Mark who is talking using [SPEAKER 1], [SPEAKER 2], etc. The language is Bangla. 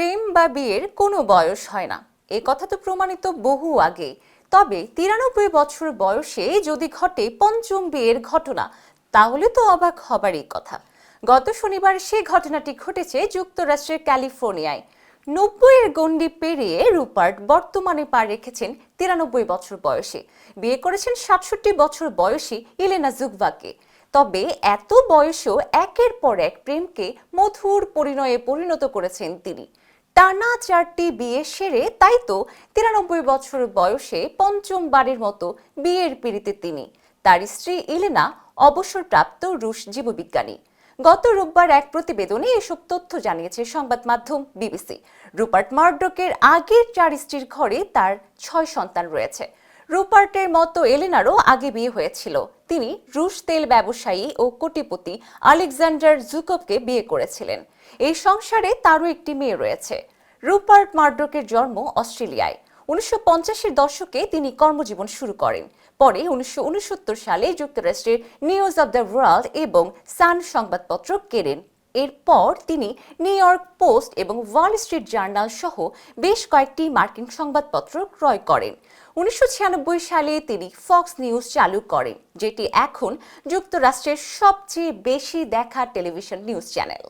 [SPEAKER 1] প্রেম বা বিয়ের কোনো বয়স হয় না। এ কথা তো প্রমাণিত বহু আগে। তবে তিরানব্বই বছর বয়সে যদি ঘটে পঞ্চম বিয়ের ঘটনা, তাহলে তো অবাক হবারই কথা। গত শনিবার সে ঘটনাটি ঘটেছে যুক্তরাষ্ট্রের ক্যালিফোর্নিয়ায়। নব্বইয়ের গণ্ডি পেরিয়ে রুপার্ট বর্তমানে পা রেখেছেন তিরানব্বই বছর বয়সে। বিয়ে করেছেন সাতষট্টি বছর বয়সী ইলেনা জুগভাকে তবে এত বয়সেও একের পর এক প্রেমকে মধুর পরিণয়ে পরিণত করেছেন তিনি। টানা চারটি বিয়ে সেরে তাই তো তিরানব্বই বছর বয়সে পঞ্চমবারের মতো বিয়ের পিড়িতে তিনি। তার স্ত্রী ইলেনা অবসরপ্রাপ্ত রুশ জীববিজ্ঞানী। গত রোববার এক প্রতিবেদনে এসব তথ্য জানিয়েছে সংবাদ মাধ্যম বিবিসি। রুপার্ট মার্ডকের আগের চার স্ত্রীর ঘরে তার ছয় সন্তান রয়েছে। রুপার্টের মতো এলেনারও আগে বিয়ে হয়েছিল। তিনি রুশ তেল ব্যবসায়ী ও কোটিপতি আলেকজান্ডার জুকবকে বিয়ে করেছিলেন। এই সংসারে তারও একটি মেয়ে রয়েছে। রুপার্ট মার্ডকের জন্ম অস্ট্রেলিয়ায়। উনিশশো দশকে তিনি কর্মজীবন শুরু করেন। পরে উনিশশো উনসত্তর সালে যুক্তরাষ্ট্রের নিউজ অব দ্য ওয়ার্ল্ড এবং সান সংবাদপত্র কেড়েন। এরপর তিনি নিউ ইয়র্ক পোস্ট এবং ওয়াল স্ট্রিট জার্নাল সহ বেশ কয়েকটি মার্কিন সংবাদপত্র ক্রয় করেন। উনিশশো ছিয়ানব্বই সালে তিনি ফক্স নিউজ চালু করেন, যেটি এখন যুক্তরাষ্ট্রের সবচেয়ে বেশি দেখা টেলিভিশন নিউজ চ্যানেল।